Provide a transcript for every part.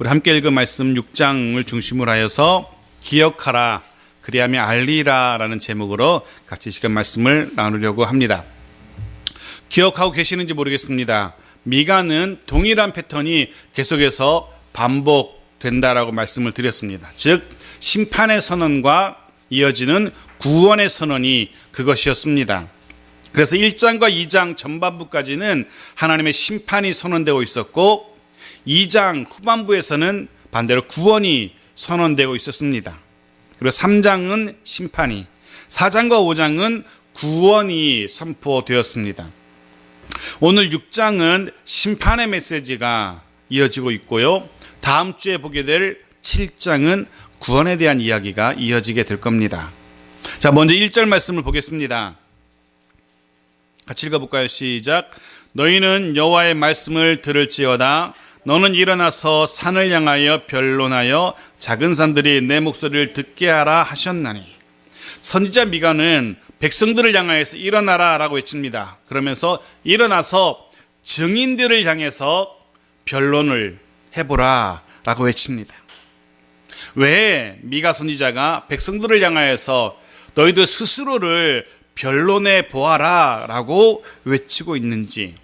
우리 함께 읽은 말씀 6장을 중심으로 하여서 기억하라 그리하며 알리라라는 제목으로 같이 시간 말씀을 나누려고 합니다. 기억하고 계시는지 모르겠습니다. 미가는 동일한 패턴이 계속해서 반복된다라고 말씀을 드렸습니다. 즉 심판의 선언과 이어지는 구원의 선언이 그것이었습니다. 그래서 1장과 2장 전반부까지는 하나님의 심판이 선언되고 있었고 2장 후반부에서는 반대로 구원이 선언되고 있었습니다. 그리고 3장은 심판이, 4장과 5장은 구원이 선포되었습니다. 오늘 6장은 심판의 메시지가 이어지고 있고요. 다음 주에 보게 될 7장은 구원에 대한 이야기가 이어지게 될 겁니다. 자, 먼저 1절 말씀을 보겠습니다. 같이 읽어볼까요? 시작. 너희는 여호와의 말씀을 들을지어다. 너는 일어나서 산을 향하여 변론하여 작은 산들이 내 목소리를 듣게 하라 하셨나니. 선지자 미가는 백성들을 향하여서 일어나라라고 외칩니다. 그러면서 일어나서 증인들을 향해서 변론을 해보라라고 외칩니다. 왜 미가 선지자가 백성들을 향하여서 너희들 스스로를 변론해 보아라라고 외치고 있는지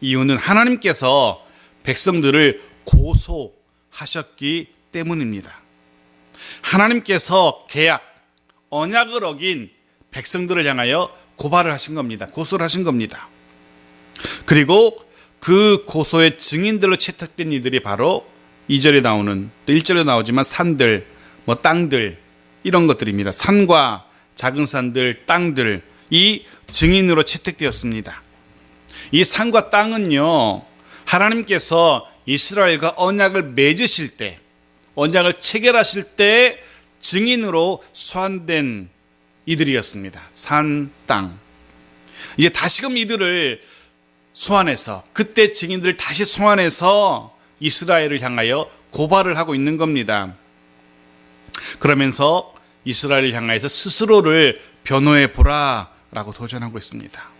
이유는 하나님께서 백성들을 고소하셨기 때문입니다. 하나님께서 계약, 언약을 어긴 백성들을 향하여 고발을 하신 겁니다. 고소를 하신 겁니다. 그리고 그 고소의 증인들로 채택된 이들이 바로 2절에 나오는 또 1절에 나오지만 산들, 뭐 땅들 이런 것들입니다. 산과 작은 산들, 땅들 이 증인으로 채택되었습니다. 이 산과 땅은요. 하나님께서 이스라엘과 언약을 맺으실 때 언약을 체결하실 때 증인으로 소환된 이들이었습니다. 산, 땅. 이제 다시금 이들을 소환해서 그때 증인들을 다시 소환해서 이스라엘을 향하여 고발을 하고 있는 겁니다. 그러면서 이스라엘을 향하여서 스스로를 변호해 보라라고 도전하고 있습니다.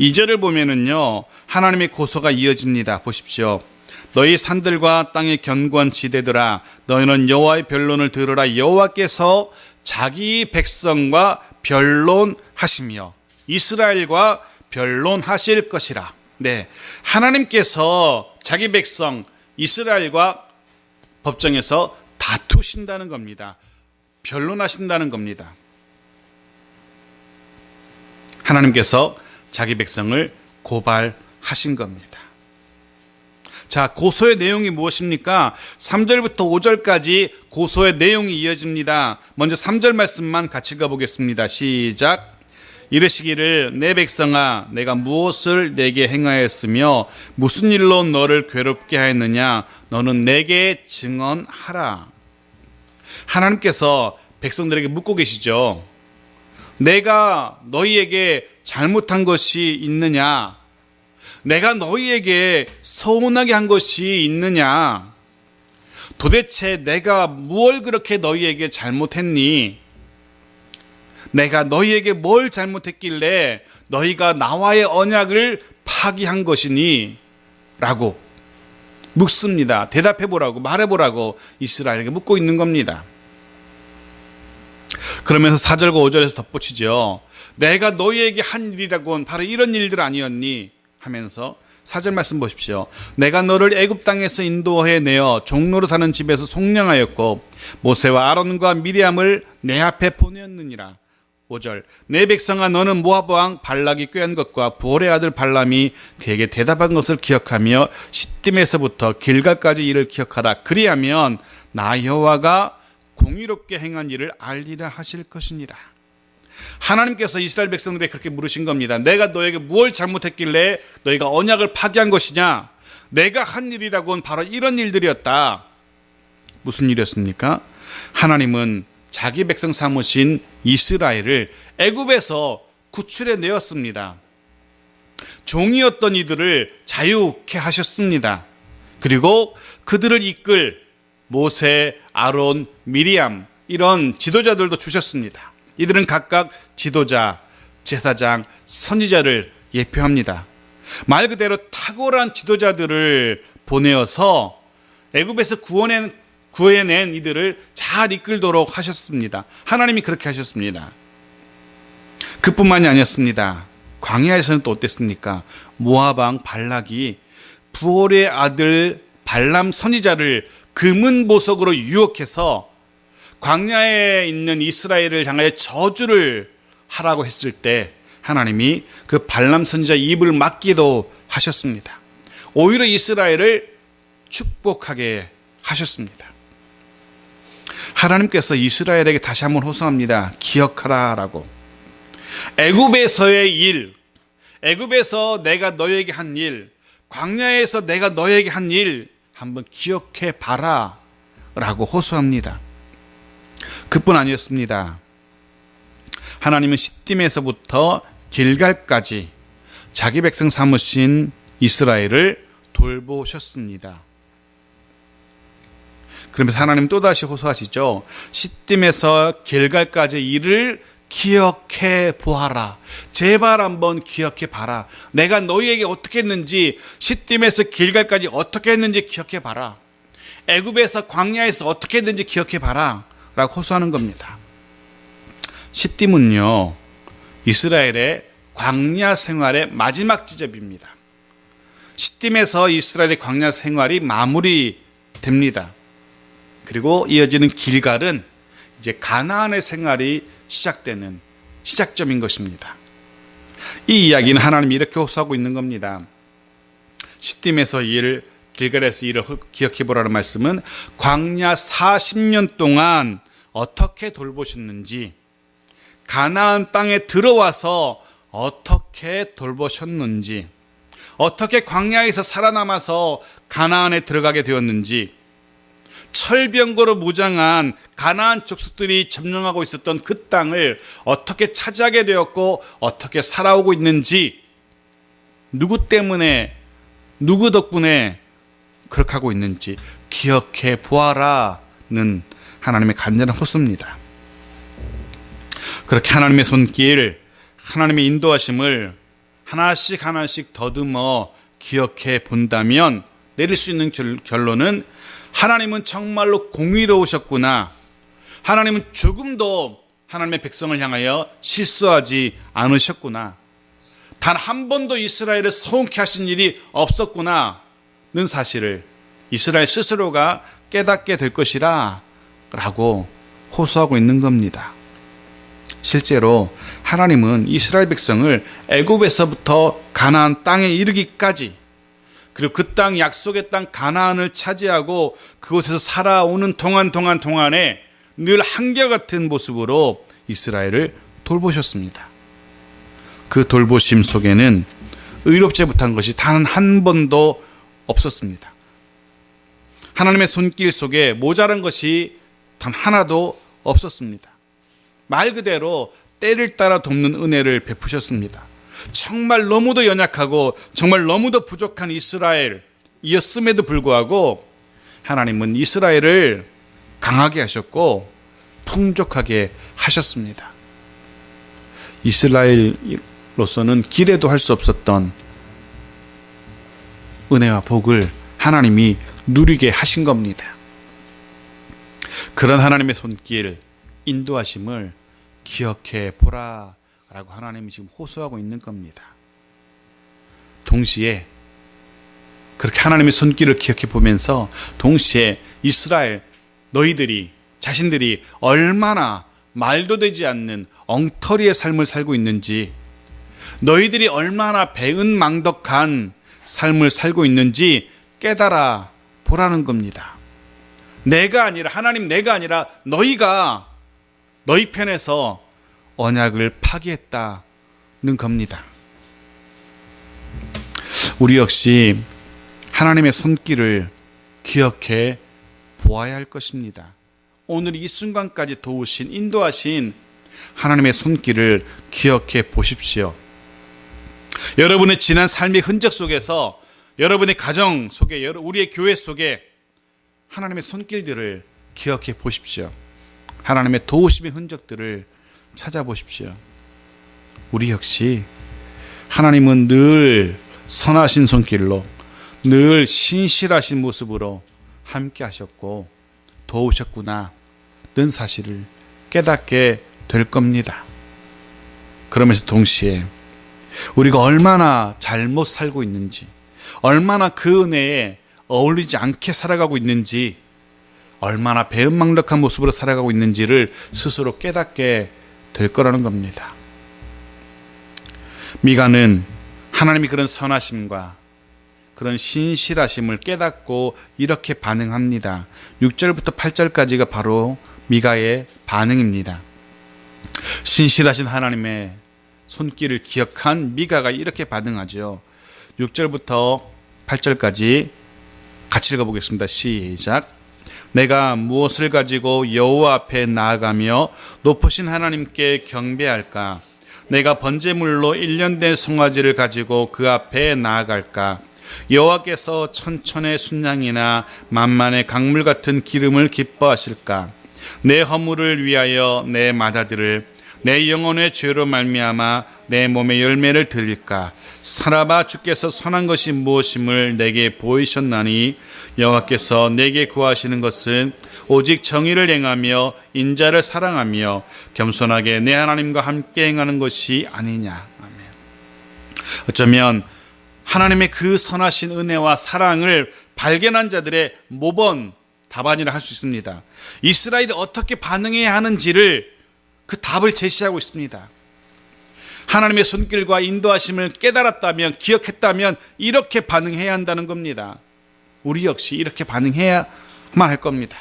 2절을 보면은요. 하나님의 고소가 이어집니다. 보십시오. 너희 산들과 땅의 견고한 지대들아 너희는 여호와의 변론을 들으라 여호와께서 자기 백성과 변론하시며 이스라엘과 변론하실 것이라. 네. 하나님께서 자기 백성 이스라엘과 법정에서 다투신다는 겁니다. 변론하신다는 겁니다. 하나님께서 자기 백성을 고발하신 겁니다. 자, 고소의 내용이 무엇입니까? 3절부터 5절까지 고소의 내용이 이어집니다. 먼저 3절 말씀만 같이 읽어보겠습니다. 시작. 이르시기를 내 백성아 내가 무엇을 내게 행하였으며 무슨 일로 너를 괴롭게 하였느냐 너는 내게 증언하라. 하나님께서 백성들에게 묻고 계시죠. 내가 너희에게 잘못한 것이 있느냐? 내가 너희에게 서운하게 한 것이 있느냐? 도대체 내가 무엇 그렇게 너희에게 잘못했니? 내가 너희에게 뭘 잘못했길래 너희가 나와의 언약을 파기한 것이니? 라고 묻습니다. 대답해 보라고, 말해 보라고 이스라엘에게 묻고 있는 겁니다. 그러면서 4절과 5절에서 덧붙이죠. 내가 너희에게 한 일이라고는 바로 이런 일들 아니었니? 하면서 4절 말씀 보십시오. 내가 너를 애굽 땅에서 인도해 내어 종로로 사는 집에서 속량하였고 모세와 아론과 미리암을 내 앞에 보내었느니라. 5절 내 백성아 너는 모압 왕 발락이 꾀한 것과 부올의 아들 발람이 그에게 대답한 것을 기억하며 시딤에서부터 길갈까지 일을 기억하라. 그리하면 나 여호와가 공의롭게 행한 일을 알리라 하실 것이니라. 하나님께서 이스라엘 백성들에게 그렇게 물으신 겁니다. 내가 너에게 무엇 잘못했길래 너희가 언약을 파기한 것이냐? 내가 한 일이라고는 바로 이런 일들이었다. 무슨 일이었습니까? 하나님은 자기 백성 삼으신 이스라엘을 애굽에서 구출해 내었습니다. 종이었던 이들을 자유케 하셨습니다. 그리고 그들을 이끌 모세, 아론, 미리암 이런 지도자들도 주셨습니다. 이들은 각각 지도자, 제사장, 선지자를 예표합니다. 말 그대로 탁월한 지도자들을 보내어서 애굽에서 구원해 구해낸 이들을 잘 이끌도록 하셨습니다. 하나님이 그렇게 하셨습니다. 그뿐만이 아니었습니다. 광야에서는 또 어땠습니까? 모아방 발락이 부올의 아들 발람 선지자를 금은 보석으로 유혹해서 광야에 있는 이스라엘을 향하여 저주를 하라고 했을 때 하나님이 그 발람 선지자 입을 막기도 하셨습니다. 오히려 이스라엘을 축복하게 하셨습니다. 하나님께서 이스라엘에게 다시 한번 호소합니다. 기억하라라고. 애굽에서의 일, 애굽에서 내가 너에게 한 일, 광야에서 내가 너에게 한 일 한번 기억해 봐라라고 호소합니다. 그뿐 아니었습니다. 하나님은 시딤에서부터 길갈까지 자기 백성 삼으신 이스라엘을 돌보셨습니다. 그러면서 하나님 또다시 호소하시죠. 시딤에서 길갈까지 일을 기억해 보아라. 제발 한번 기억해 봐라. 내가 너희에게 어떻게 했는지 시딤에서 길갈까지 어떻게 했는지 기억해 봐라. 애굽에서 광야에서 어떻게 했는지 기억해 봐라. 라고 호소하는 겁니다. 시딤은요. 이스라엘의 광야 생활의 마지막 지점입니다. 시딤에서 이스라엘의 광야 생활이 마무리됩니다. 그리고 이어지는 길갈은 이제 가나안의 생활이 시작되는 시작점인 것입니다. 이 이야기는 하나님이 이렇게 호소하고 있는 겁니다. 시딤에서 일, 길갈에서 일을 기억해 보라는 말씀은 광야 40년 동안 어떻게 돌보셨는지 가나안 땅에 들어와서 어떻게 돌보셨는지 어떻게 광야에서 살아남아서 가나안에 들어가게 되었는지 철병거로 무장한 가나안 족속들이 점령하고 있었던 그 땅을 어떻게 차지하게 되었고 어떻게 살아오고 있는지 누구 때문에 누구 덕분에 그렇게 하고 있는지 기억해 보아라는 하나님의 간절한 호소입니다. 그렇게 하나님의 손길, 하나님의 인도하심을 하나씩 하나씩 더듬어 기억해 본다면 내릴 수 있는 결론은 하나님은 정말로 공의로우셨구나. 하나님은 조금도 하나님의 백성을 향하여 실수하지 않으셨구나. 단 한 번도 이스라엘을 서운케 하신 일이 없었구나는 사실을 이스라엘 스스로가 깨닫게 될 것이라 라고 호소하고 있는 겁니다. 실제로 하나님은 이스라엘 백성을 애굽에서부터 가나안 땅에 이르기까지 그리고 그 땅 약속의 땅 가나안을 차지하고 그곳에서 살아오는 동안 동안 동안에 늘 한결같은 모습으로 이스라엘을 돌보셨습니다. 그 돌보심 속에는 의롭지 못한 것이 단 한 번도 없었습니다. 하나님의 손길 속에 모자란 것이 단 하나도 없었습니다. 말 그대로 때를 따라 돕는 은혜를 베푸셨습니다. 정말 너무도 연약하고 정말 너무도 부족한 이스라엘이었음에도 불구하고 하나님은 이스라엘을 강하게 하셨고 풍족하게 하셨습니다. 이스라엘로서는 기대도 할 수 없었던 은혜와 복을 하나님이 누리게 하신 겁니다. 그런 하나님의 손길, 인도하심을 기억해 보라 라고 하나님이 지금 호소하고 있는 겁니다. 동시에 그렇게 하나님의 손길을 기억해 보면서 동시에 이스라엘 너희들이 자신들이 얼마나 말도 되지 않는 엉터리의 삶을 살고 있는지 너희들이 얼마나 배은망덕한 삶을 살고 있는지 깨달아 보라는 겁니다. 내가 아니라 하나님 내가 아니라 너희가 너희 편에서 언약을 파기했다는 겁니다. 우리 역시 하나님의 손길을 기억해 보아야 할 것입니다. 오늘 이 순간까지 도우신 인도하신 하나님의 손길을 기억해 보십시오. 여러분의 지난 삶의 흔적 속에서 여러분의 가정 속에 우리의 교회 속에 하나님의 손길들을 기억해 보십시오. 하나님의 도우심의 흔적들을 찾아보십시오. 우리 역시 하나님은 늘 선하신 손길로 늘 신실하신 모습으로 함께 하셨고 도우셨구나 는 사실을 깨닫게 될 겁니다. 그러면서 동시에 우리가 얼마나 잘못 살고 있는지, 얼마나 그 은혜에 어울리지 않게 살아가고 있는지, 얼마나 배은망덕한 모습으로 살아가고 있는지를 스스로 깨닫게 될 거라는 겁니다. 미가는 하나님이 그런 선하심과 그런 신실하심을 깨닫고 이렇게 반응합니다. 6절부터 8절까지가 바로 미가의 반응입니다. 신실하신 하나님의 손길을 기억한 미가가 이렇게 반응하죠. 6절부터 8절까지 같이 읽어보겠습니다. 시작. 내가 무엇을 가지고 여호와 앞에 나아가며 높으신 하나님께 경배할까? 내가 번제물로 1년 된 송아지를 가지고 그 앞에 나아갈까? 여호와께서 천천의 순양이나 만만의 강물 같은 기름을 기뻐하실까? 내 허물을 위하여 내 마다들을 내 영혼의 죄로 말미암아 내 몸의 열매를 드릴까 사라바 주께서 선한 것이 무엇임을 내게 보이셨나니 여호와께서 내게 구하시는 것은 오직 정의를 행하며 인자를 사랑하며 겸손하게 내 하나님과 함께 행하는 것이 아니냐 아멘. 어쩌면 하나님의 그 선하신 은혜와 사랑을 발견한 자들의 모범 답안이라 할 수 있습니다. 이스라엘이 어떻게 반응해야 하는지를 그 답을 제시하고 있습니다. 하나님의 손길과 인도하심을 깨달았다면, 기억했다면, 이렇게 반응해야 한다는 겁니다. 우리 역시 이렇게 반응해야만 할 겁니다.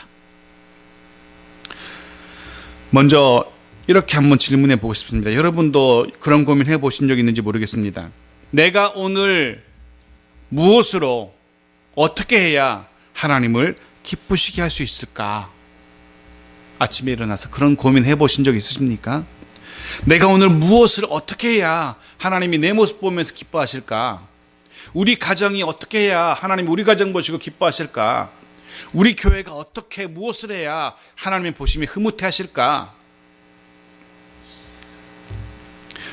먼저, 이렇게 한번 질문해 보고 싶습니다. 여러분도 그런 고민 해 보신 적 있는지 모르겠습니다. 내가 오늘 무엇으로 어떻게 해야 하나님을 기쁘시게 할 수 있을까? 아침에 일어나서 그런 고민 해 보신 적 있으십니까? 내가 오늘 무엇을 어떻게 해야 하나님이 내 모습 보면서 기뻐하실까? 우리 가정이 어떻게 해야 하나님 우리 가정 보시고 기뻐하실까? 우리 교회가 어떻게 무엇을 해야 하나님의 보심이 흐뭇해 하실까?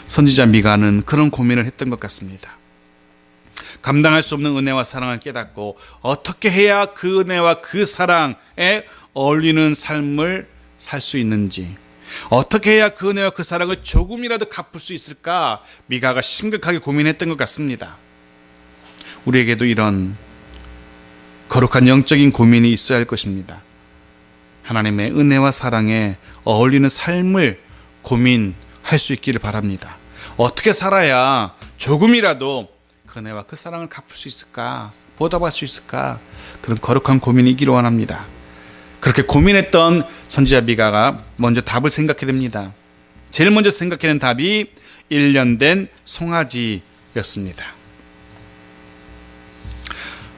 선지자 미가는 그런 고민을 했던 것 같습니다. 감당할 수 없는 은혜와 사랑을 깨닫고 어떻게 해야 그 은혜와 그 사랑에 어울리는 삶을 살 수 있는지 어떻게 해야 그 은혜와 그 사랑을 조금이라도 갚을 수 있을까 미가가 심각하게 고민했던 것 같습니다. 우리에게도 이런 거룩한 영적인 고민이 있어야 할 것입니다. 하나님의 은혜와 사랑에 어울리는 삶을 고민할 수 있기를 바랍니다. 어떻게 살아야 조금이라도 그 은혜와 그 사랑을 갚을 수 있을까? 보답할 수 있을까? 그런 거룩한 고민이 있기를 원합니다. 그렇게 고민했던 선지자 미가가 먼저 답을 생각해 됩니다. 제일 먼저 생각하는 답이 1년 된 송아지였습니다.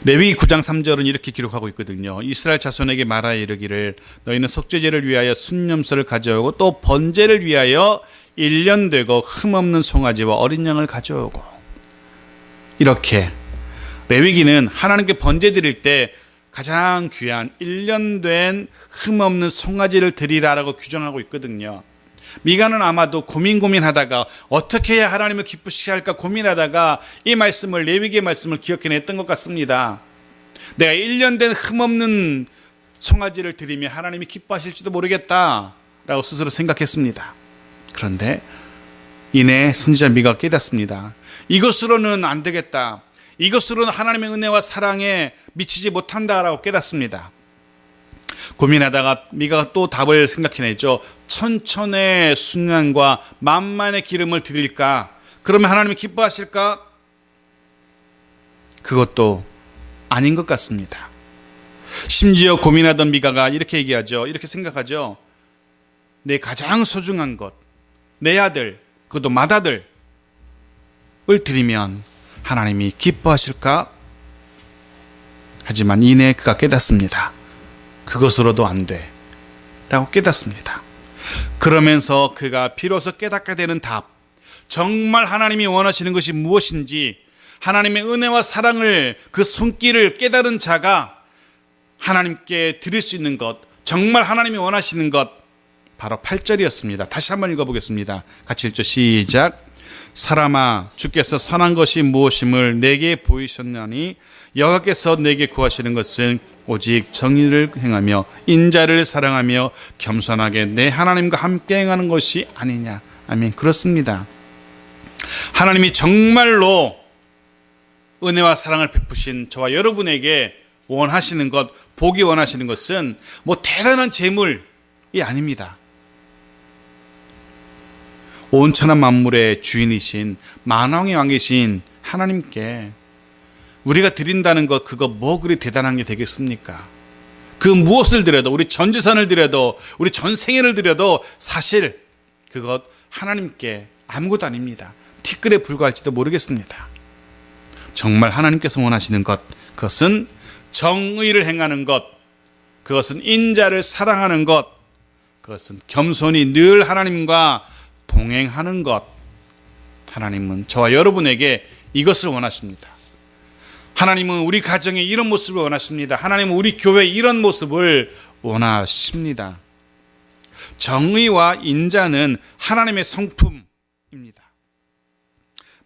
레위 9장 3절은 이렇게 기록하고 있거든요. 이스라엘 자손에게 말하여 이르기를 너희는 속죄제를 위하여 순념소를 가져오고 또 번제를 위하여 1년 되고 흠없는 송아지와 어린 양을 가져오고 이렇게 레위기는 하나님께 번제 드릴 때 가장 귀한 1년 된 흠없는 송아지를 드리라라고 규정하고 있거든요. 미가는 아마도 고민 고민하다가 어떻게 해야 하나님을 기쁘시게 할까 고민하다가 이 말씀을 레위기의 말씀을 기억해냈던 것 같습니다. 내가 1년 된 흠없는 송아지를 드리면 하나님이 기뻐하실지도 모르겠다라고 스스로 생각했습니다. 그런데 이내 선지자 미가 깨닫습니다. 이것으로는 안 되겠다. 이것으로는 하나님의 은혜와 사랑에 미치지 못한다라고 깨닫습니다. 고민하다가 미가가 또 답을 생각해냈죠. 천천의 순간과 만만의 기름을 드릴까? 그러면 하나님이 기뻐하실까? 그것도 아닌 것 같습니다. 심지어 고민하던 미가가 이렇게 얘기하죠. 이렇게 생각하죠. 내 가장 소중한 것, 내 아들, 그것도 맏아들을 드리면 하나님이 기뻐하실까? 하지만 이내 그가 깨닫습니다. 그것으로도 안 돼. 라고 깨닫습니다. 그러면서 그가 비로소 깨닫게 되는 답. 정말 하나님이 원하시는 것이 무엇인지 하나님의 은혜와 사랑을 그 손길을 깨달은 자가 하나님께 드릴 수 있는 것, 정말 하나님이 원하시는 것, 바로 8절이었습니다. 다시 한번 읽어보겠습니다. 같이 읽죠. 시작. 사람아 주께서 선한 것이 무엇임을 내게 보이셨나니 여호와께서 내게 구하시는 것은 오직 정의를 행하며 인자를 사랑하며 겸손하게 내 하나님과 함께 행하는 것이 아니냐. 아멘. 그렇습니다. 하나님이 정말로 은혜와 사랑을 베푸신 저와 여러분에게 원하시는 것, 보기 원하시는 것은 뭐 대단한 재물이 아닙니다. 온천한 만물의 주인이신 만왕의 왕이신 하나님께 우리가 드린다는 것 그거 뭐 그리 대단한 게 되겠습니까? 그 무엇을 드려도 우리 전 재산을 드려도 우리 전 생애를 드려도 사실 그것 하나님께 아무것도 아닙니다. 티끌에 불과할지도 모르겠습니다. 정말 하나님께서 원하시는 것 그것은 정의를 행하는 것 그것은 인자를 사랑하는 것 그것은 겸손히 늘 하나님과 동행하는 것 하나님은 저와 여러분에게 이것을 원하십니다. 하나님은 우리 가정에 이런 모습을 원하십니다. 하나님은 우리 교회에 이런 모습을 원하십니다. 정의와 인자는 하나님의 성품입니다.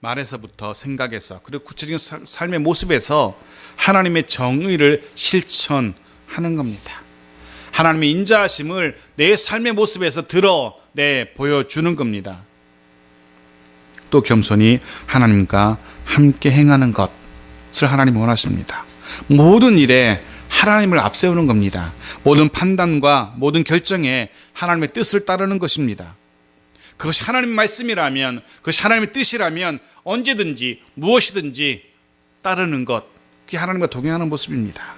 말에서부터 생각에서 그리고 구체적인 사- 삶의 모습에서 하나님의 정의를 실천하는 겁니다. 하나님의 인자하심을 내 삶의 모습에서 드러 내 보여주는 겁니다. 또 겸손히 하나님과 함께 행하는 것을 하나님 원하십니다. 모든 일에 하나님을 앞세우는 겁니다. 모든 판단과 모든 결정에 하나님의 뜻을 따르는 것입니다. 그것이 하나님 말씀이라면, 그것이 하나님의 뜻이라면 언제든지 무엇이든지 따르는 것, 그게 하나님과 동행하는 모습입니다.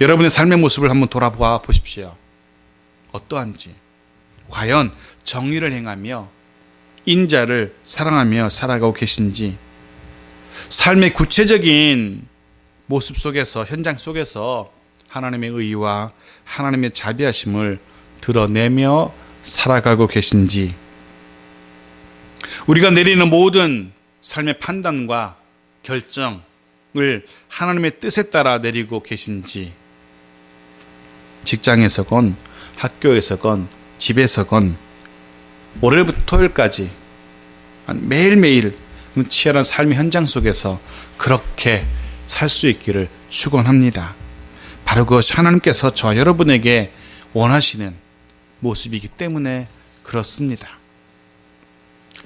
여러분의 삶의 모습을 한번 돌아보아 보십시오. 어떠한지. 과연 정의를 행하며 인자를 사랑하며 살아가고 계신지 삶의 구체적인 모습 속에서 현장 속에서 하나님의 의와 하나님의 자비하심을 드러내며 살아가고 계신지 우리가 내리는 모든 삶의 판단과 결정을 하나님의 뜻에 따라 내리고 계신지 직장에서건 학교에서건 집에서건 월요일부터 토요일까지 매일매일 치열한 삶의 현장 속에서 그렇게 살 수 있기를 축원합니다. 바로 그것이 하나님께서 저 여러분에게 원하시는 모습이기 때문에 그렇습니다.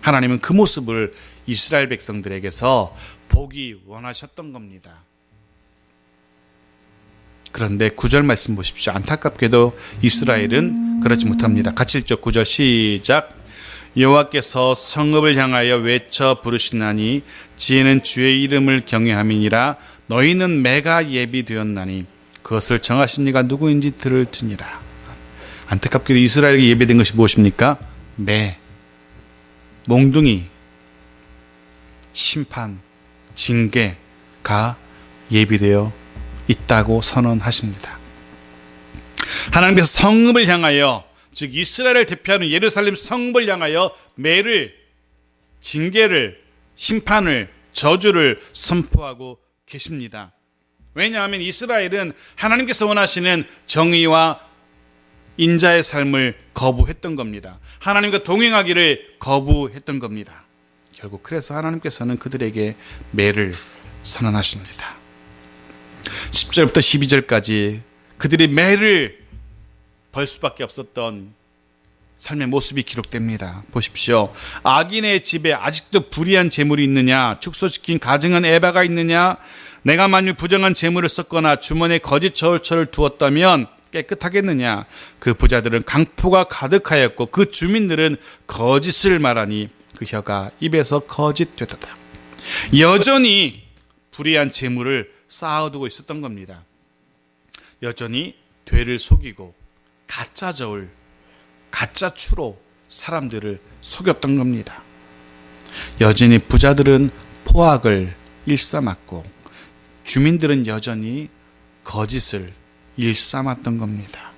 하나님은 그 모습을 이스라엘 백성들에게서 보기 원하셨던 겁니다. 그런데 구절 말씀 보십시오. 안타깝게도 이스라엘은 그렇지 못합니다. 같이 읽죠. 9절 시작. 여호와께서 성읍을 향하여 외쳐 부르시나니 지혜는 주의 이름을 경외함이니라 너희는 매가 예비되었나니 그것을 정하신 이가 누구인지 들을 지니라. 안타깝게도 이스라엘에게 예비된 것이 무엇입니까? 매, 몽둥이, 심판, 징계가 예비되어 있다고 선언하십니다. 하나님께서 성읍을 향하여 즉 이스라엘을 대표하는 예루살렘 성읍을 향하여 매를 징계를 심판을 저주를 선포하고 계십니다. 왜냐하면 이스라엘은 하나님께서 원하시는 정의와 인자의 삶을 거부했던 겁니다. 하나님과 동행하기를 거부했던 겁니다. 결국 그래서 하나님께서는 그들에게 매를 선언하십니다. 10절부터 12절까지 그들이 매를 벌 수밖에 없었던 삶의 모습이 기록됩니다. 보십시오. 악인의 집에 아직도 불의한 재물이 있느냐? 축소시킨 가증한 에바가 있느냐? 내가 만일 부정한 재물을 썼거나 주머니에 거짓 저울처를 두었다면 깨끗하겠느냐? 그 부자들은 강포가 가득하였고 그 주민들은 거짓을 말하니 그 혀가 입에서 거짓되도다. 여전히 불의한 재물을 쌓아두고 있었던 겁니다. 여전히 되를 속이고 가짜 저울, 가짜 추로 사람들을 속였던 겁니다. 여전히 부자들은 포악을 일삼았고 주민들은 여전히 거짓을 일삼았던 겁니다.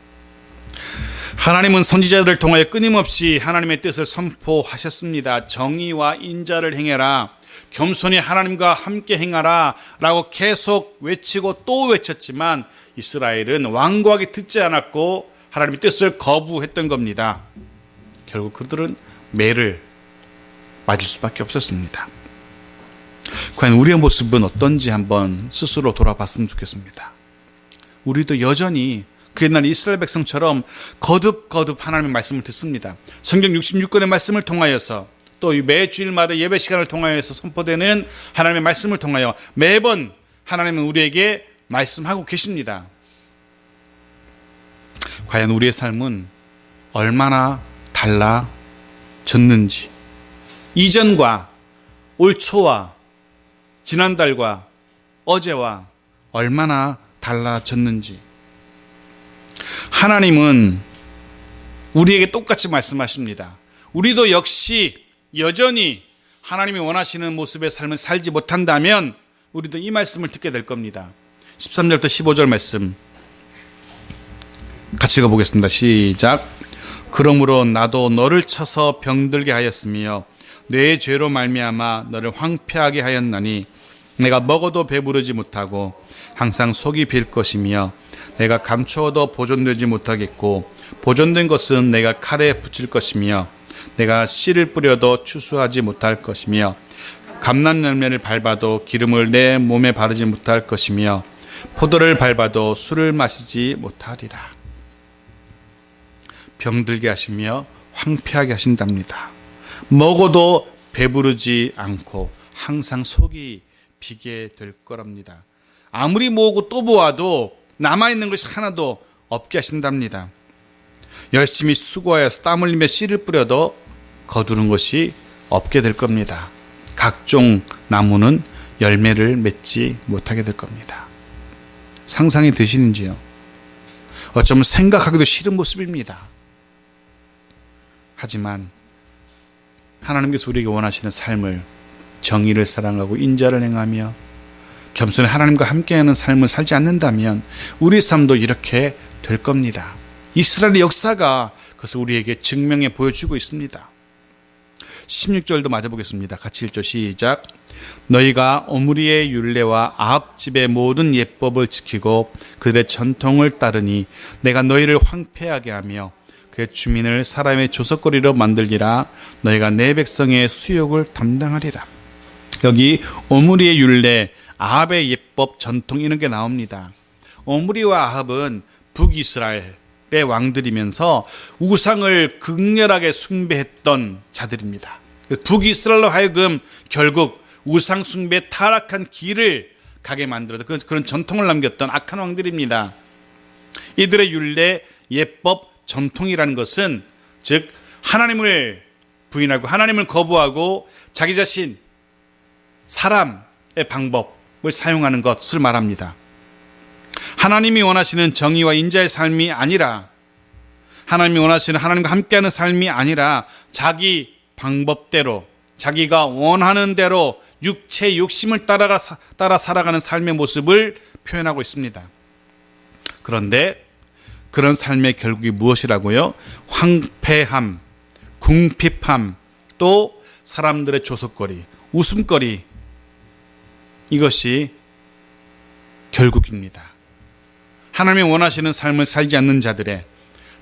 하나님은 선지자들을 통하여 끊임없이 하나님의 뜻을 선포하셨습니다. 정의와 인자를 행해라. 겸손히 하나님과 함께 행하라. 라고 계속 외치고 또 외쳤지만 이스라엘은 완고하게 듣지 않았고 하나님의 뜻을 거부했던 겁니다. 결국 그들은 매를 맞을 수밖에 없었습니다. 과연 우리의 모습은 어떤지 한번 스스로 돌아봤으면 좋겠습니다. 우리도 여전히 그 옛날 이스라엘 백성처럼 거듭거듭 하나님의 말씀을 듣습니다. 성경 66권의 말씀을 통하여서 또 매 주일마다 예배 시간을 통하여서 선포되는 하나님의 말씀을 통하여 매번 하나님은 우리에게 말씀하고 계십니다. 과연 우리의 삶은 얼마나 달라졌는지 이전과 올 초와 지난달과 어제와 얼마나 달라졌는지 하나님은 우리에게 똑같이 말씀하십니다. 우리도 역시 여전히 하나님이 원하시는 모습의 삶을 살지 못한다면 우리도 이 말씀을 듣게 될 겁니다. 13절부터 15절 말씀 같이 읽어보겠습니다. 시작. 그러므로 나도 너를 쳐서 병들게 하였으며 내 죄로 말미암아 너를 황폐하게 하였나니 내가 먹어도 배부르지 못하고 항상 속이 빌 것이며 내가 감추어도 보존되지 못하겠고 보존된 것은 내가 칼에 붙일 것이며 내가 씨를 뿌려도 추수하지 못할 것이며 감람 열매를 밟아도 기름을 내 몸에 바르지 못할 것이며 포도를 밟아도 술을 마시지 못하리라. 병들게 하시며 황폐하게 하신답니다. 먹어도 배부르지 않고 항상 속이 비게 될 거랍니다. 아무리 모으고 또 모아도 남아있는 것이 하나도 없게 하신답니다. 열심히 수고하여서 땀 흘리며 씨를 뿌려도 거두는 것이 없게 될 겁니다. 각종 나무는 열매를 맺지 못하게 될 겁니다. 상상이 되시는지요? 어쩌면 생각하기도 싫은 모습입니다. 하지만 하나님께서 우리에게 원하시는 삶을 정의를 사랑하고 인자를 행하며 겸손히 하나님과 함께하는 삶을 살지 않는다면 우리 삶도 이렇게 될 겁니다. 이스라엘의 역사가 그것을 우리에게 증명해 보여주고 있습니다. 16절도 맞아 보겠습니다. 같이 읽죠. 시작. 너희가 오므리의 율례와 아합 집의 모든 예법을 지키고 그들의 전통을 따르니 내가 너희를 황폐하게 하며 그 주민을 사람의 조석거리로 만들리라 너희가 내 백성의 수욕을 담당하리라. 여기 오므리의 율례, 아합의 예법, 전통 이런 게 나옵니다. 오므리와 아합은 북이스라엘의 왕들이면서 우상을 극렬하게 숭배했던 자들입니다. 북이스라엘로 하여금 결국 우상 숭배 타락한 길을 가게 만들어서 그런 전통을 남겼던 악한 왕들입니다. 이들의 율례, 예법, 전통이라는 것은 즉 하나님을 부인하고 하나님을 거부하고 자기 자신 사람의 방법을 사용하는 것을 말합니다. 하나님이 원하시는 정의와 인자의 삶이 아니라 하나님이 원하시는 하나님과 함께하는 삶이 아니라 자기 방법대로 자기가 원하는 대로 육체 욕심을 따라가 따라 살아가는 삶의 모습을 표현하고 있습니다. 그런데 그런 삶의 결국이 무엇이라고요? 황폐함, 궁핍함, 또 사람들의 조석거리, 웃음거리 이것이 결국입니다. 하나님이 원하시는 삶을 살지 않는 자들의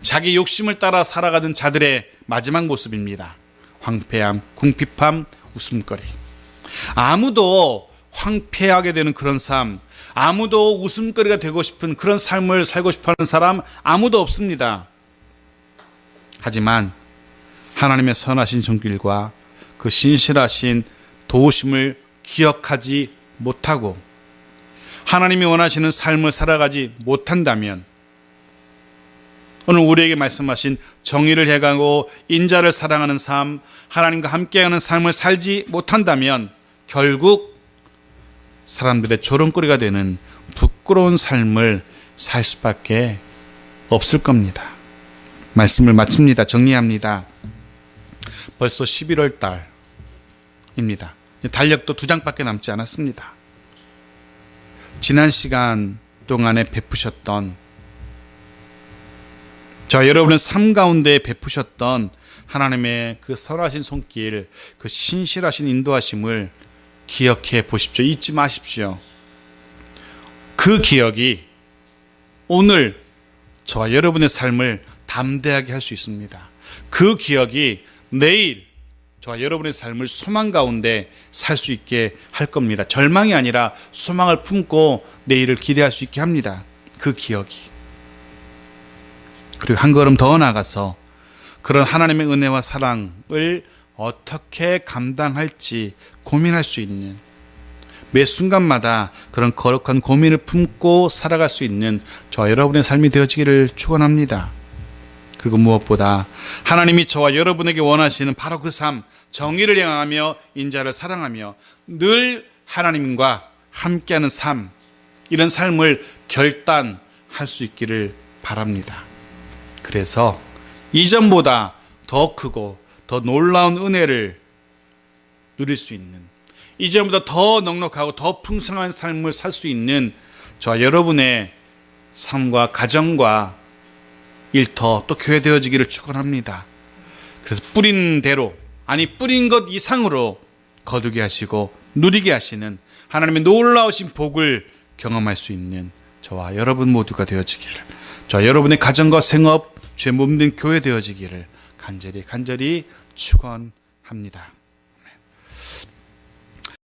자기 욕심을 따라 살아가는 자들의 마지막 모습입니다. 황폐함, 궁핍함, 웃음거리. 아무도 황폐하게 되는 그런 삶, 아무도 웃음거리가 되고 싶은 그런 삶을 살고 싶어 하는 사람 아무도 없습니다. 하지만 하나님의 선하신 손길과 그 신실하신 도우심을 기억하지 못하고 하나님이 원하시는 삶을 살아가지 못한다면 오늘 우리에게 말씀하신 정의를 해가고 인자를 사랑하는 삶, 하나님과 함께하는 삶을 살지 못한다면 결국 사람들의 조롱거리가 되는 부끄러운 삶을 살 수밖에 없을 겁니다. 말씀을 마칩니다. 정리합니다. 벌써 11월 달입니다. 달력도 두 장밖에 남지 않았습니다. 지난 시간 동안에 베푸셨던 저 여러분의 삶 가운데 베푸셨던 하나님의 그 선하신 손길, 그 신실하신 인도하심을 기억해 보십시오. 잊지 마십시오. 그 기억이 오늘 저와 여러분의 삶을 담대하게 할 수 있습니다. 그 기억이 내일 저와 여러분의 삶을 소망 가운데 살 수 있게 할 겁니다. 절망이 아니라 소망을 품고 내일을 기대할 수 있게 합니다. 그 기억이 그리고 한 걸음 더 나가서 그런 하나님의 은혜와 사랑을 어떻게 감당할지 고민할 수 있는 매 순간마다 그런 거룩한 고민을 품고 살아갈 수 있는 저 여러분의 삶이 되어지기를 축원합니다. 그리고 무엇보다 하나님이 저와 여러분에게 원하시는 바로 그 삶, 정의를 향하며 인자를 사랑하며 늘 하나님과 함께하는 삶, 이런 삶을 결단할 수 있기를 바랍니다. 그래서 이전보다 더 크고 더 놀라운 은혜를 누릴 수 있는 이전보다 더 넉넉하고 더 풍성한 삶을 살 수 있는 저와 여러분의 삶과 가정과 일터 또 교회 되어지기를 축원합니다. 그래서 뿌린 대로 아니 뿌린 것 이상으로 거두게 하시고 누리게 하시는 하나님의 놀라우신 복을 경험할 수 있는 저와 여러분 모두가 되어지기를 저 여러분의 가정과 생업 죄 몸된 교회 되어지기를 간절히 간절히 축원합니다.